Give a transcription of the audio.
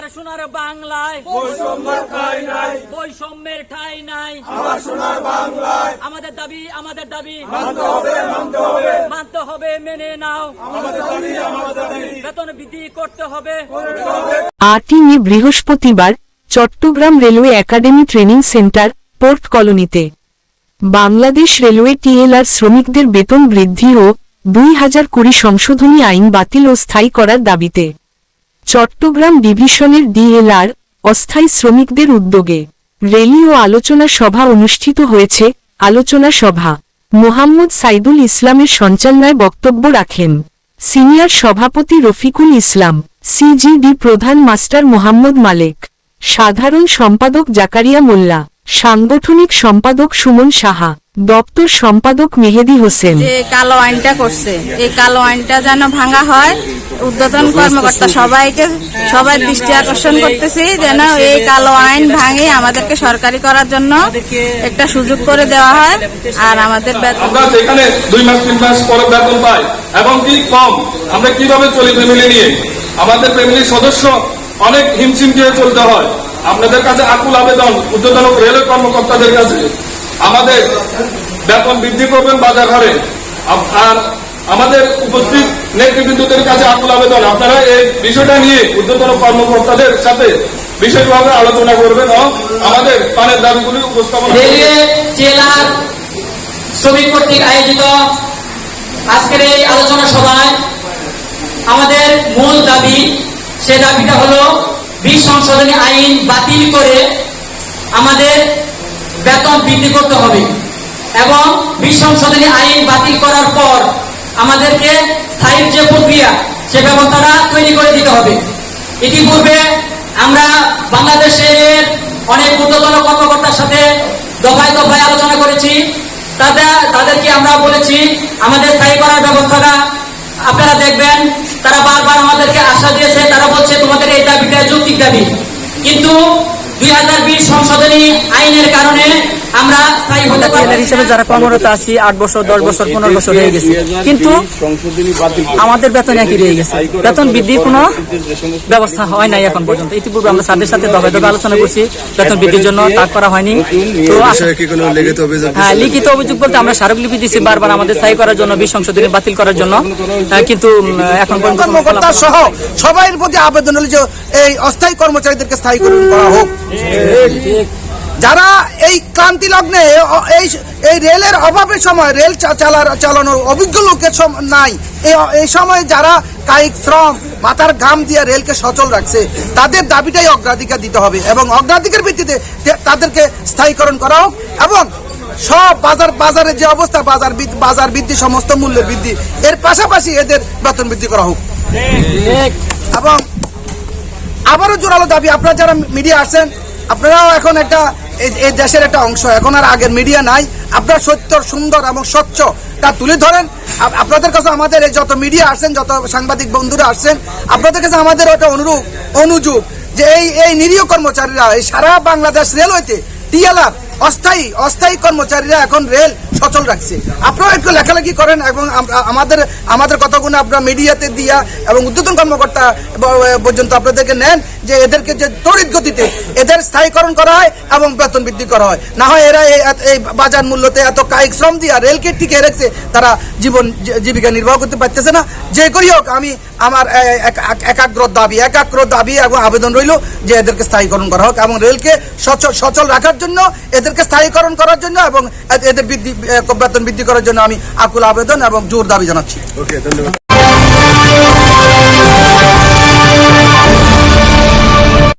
আমার সোনার বাংলায়। বৈষম্যের ঠাঁই নাই। বৈষম্যের ঠাই নাই। আমার সোনার বাংলায়। আমাদের দাবি আমাদের দাবি। মানতে হবে মানতে হবে। মানতে হবে মেনে নাও। আমাদের দাবি আমাদের দাবি। বেতন বৃদ্ধি করতে হবে। আটই মে বৃহস্পতিবার Chittagong railway academy training centre port কলোনিতে। বাংলাদেশ রেলওয়ে টিএলআর শ্রমিকদের বেতন বৃদ্ধি ও দুই হাজার কুড়ি সংশোধনী আইন বাতিল ও স্থায়ী করার দাবিতে। চট্টগ্রাম ডিভিশনের ডিএলআর, অস্থায়ী শ্রমিকদের উদ্যোগে রেলি ও আলোচনা সভা অনুষ্ঠিত হয়েছে, আলোচনা সভা। মোহাম্মদ সাইদুল ইসলামের সঞ্চালনায় বক্তব্য রাখেন সিনিয়র সভাপতি রফিকুল ইসলাম, সিজিডি প্রধান মাস্টার মোহাম্মদ মালেক, সাধারণ সম্পাদক জাকারিয়া মোল্লা, সাংগঠনিক সম্পাদক সুমন সাহা দপ্তর সম্পাদক মেহেদি হোসেন। যে কালো আইনটা করছে এই কালো আইনটা যেন ভাঙা হয় উদ্বোধন কর্মকর্তা সবাইকে সবাই দৃষ্টি আকর্ষণ করতেছি যেন এই কালো আইন ভাঙে আমাদেরকে সরকারি করার জন্য একটা সুযোগ করে দেওয়া হয় আর আমাদের আমরা যেখানে দুই মাস তিন মাস পরে বেতন পাই এবং কি কম আমরা কীভাবে চলি ফ্যামিলি নিয়ে? আমাদের ফ্যামিলির সদস্য অনেক হিমশিম দিয়ে চলতে হয়। আপনাদের কাছে আকুল আবেদন ঊর্ধ্বতন রেলওয়ে কর্মকর্তাদের কাছে। আমাদের বেতন বৃদ্ধি করবেন বাজার হারে আর আমাদের উপস্থিত নেতৃবৃন্দদের কাছে আকুল আবেদন। আপনারা এই বিষয়টা নিয়ে ঊর্ধ্বতন কর্মকর্তাদের সাথে বিশেষভাবে আলোচনা করবেন ও আমাদের পানের দাবিগুলি উপস্থাপন জেলার শ্রমিক কর্তৃক আয়োজিত আজকের এই আলোচনা সভায় আমাদের মূল দাবি, সে দাবিটা হলো বিশ সংশোধনী আইন বাতিল করে আমাদের বেতন বৃদ্ধি করতে হবে। এবং বিশ সংশোধনী আইন বাতিল করার পর আমাদেরকে স্থায়ী যে প্রক্রিয়া, সে ব্যবস্থাটা তৈরি করে দিতে হবে। ইতিপূর্বে আমরা বাংলাদেশের অনেক ঊর্ধ্বতন কর্মকর্তার সাথে দফায় দফায় আলোচনা করেছি। তাদের, তাদেরকে আমরা বলেছি, আমাদের স্থায়ী করার ব্যবস্থাটা আপনারা দেখবেন, তারা বারবার আমাদেরকে আশা দিয়েছে, তারা বলছে, তোমাদের এই দাবিটা যৌক্তিক দাবি। কিন্তু দুই হাজার বিশ সংশোধনী আইনের কারণে আমরা স্থায়ী হতে পারি হিসেবে যারা কর্মরত আছি আট বছর দশ বছর পনেরো বছর হয়ে গেছে। কিন্তু আমাদের বেতন একই রয়ে গেছে। বেতন বৃদ্ধির কোনো ব্যবস্থা হয় নাই এখন পর্যন্ত। ইতিপূর্বে আমরা স্যারদের সাথে দফে আলোচনা করছি। বেতন বৃদ্ধির জন্য তা করা হয়নি। তো আস- বিষয়ে কি কোনো লিখিত অভিযোগ হ্যাঁ লিখিত অভিযোগ বলতে আমরা স্মারকলিপি দিচ্ছি বারবার আমাদের স্থায়ী করার জন্য বিশ সংশোধনী বাতিল করার জন্য। আহ, কিন্তু এখন পর্যন্ত কর্মকর্তা সহ সবাইয়ের প্রতি আবেদন হলো যে এই অস্থায়ী কর্মচারীদেরকে স্থায়ী করা হোক। যারা এই ক্লান্তি লগ্নে এই এই রেলের অভাবের সময় রেল চালার চালানোর অভিজ্ঞ লোকের নাই। এই এই সময় যারা কায়িক শ্রম মাথার ঘাম দিয়ে রেলকে সচল রাখছে তাদের দাবিটাই অগ্রাধিকার দিতে হবে এবং অগ্রাধিকার ভিত্তিতে তাদেরকে স্থায়ীকরণ করা হোক এবং সব বাজার বাজারের যে অবস্থা বাজার বাজার বৃদ্ধি সমস্ত মূল্যের বৃদ্ধি এর পাশাপাশি এদের বেতন বৃদ্ধি করা হোক। এবং আবারও জোরালো দাবি। আপনারা যারা মিডিয়া আছেন, আপনারাও এখন একটা এই- দেশের একটা অংশ। এখন আর আগের মিডিয়া নাই। আপনার সত্য, সুন্দর এবং স্বচ্ছ তা তুলে ধরেন। আপনাদের কাছে আমাদের এই যত মিডিয়া আসছেন যত সাংবাদিক বন্ধুরা আসছেন আপনাদের কাছে আমাদের একটা অনুরূপ অনুযোগ যে এই এই নিরীহ কর্মচারীরা, এই সারা বাংলাদেশ রেলওয়েতে টিএলআর অস্থায়ী অস্থায়ী কর্মচারীরা এখন রেল সচল রাখছে। আপনারা একটু লেখালেখি করেন এবং আমাদের আমাদের কথাগুলো আপনারা মিডিয়াতে দিয়া এবং উদ্বোধন কর্মকর্তা পর্যন্ত আপনাদেরকে নেন যে এদেরকে যে তড়িৎ গতিতে এদের স্থায়ীকরণ করা হয় এবং বেতন বৃদ্ধি করা হয়। না হয় এরা এই বাজার মূল্যতে এত কায়িক শ্রম দিয়া রেলকে টিকে রেখেছে, তারা জীবন, জীবিকা নির্বাহ করতে পারতেছে না। যে করি হোক, আমি আমার একাগ্র দাবি একাগ্র দাবি এবং আবেদন রইল যে এদেরকে স্থায়ীকরণ করা হোক এবং রেলকে সচল সচল রাখার জন্য, এদেরকে স্থায়ীকরণ করার জন্য এবং এদের বৃদ্ধি বেতন বৃদ্ধি করার জন্য আমি আকুল আবেদন এবং জোর দাবি জানাচ্ছি। ওকে ধন্যবাদ।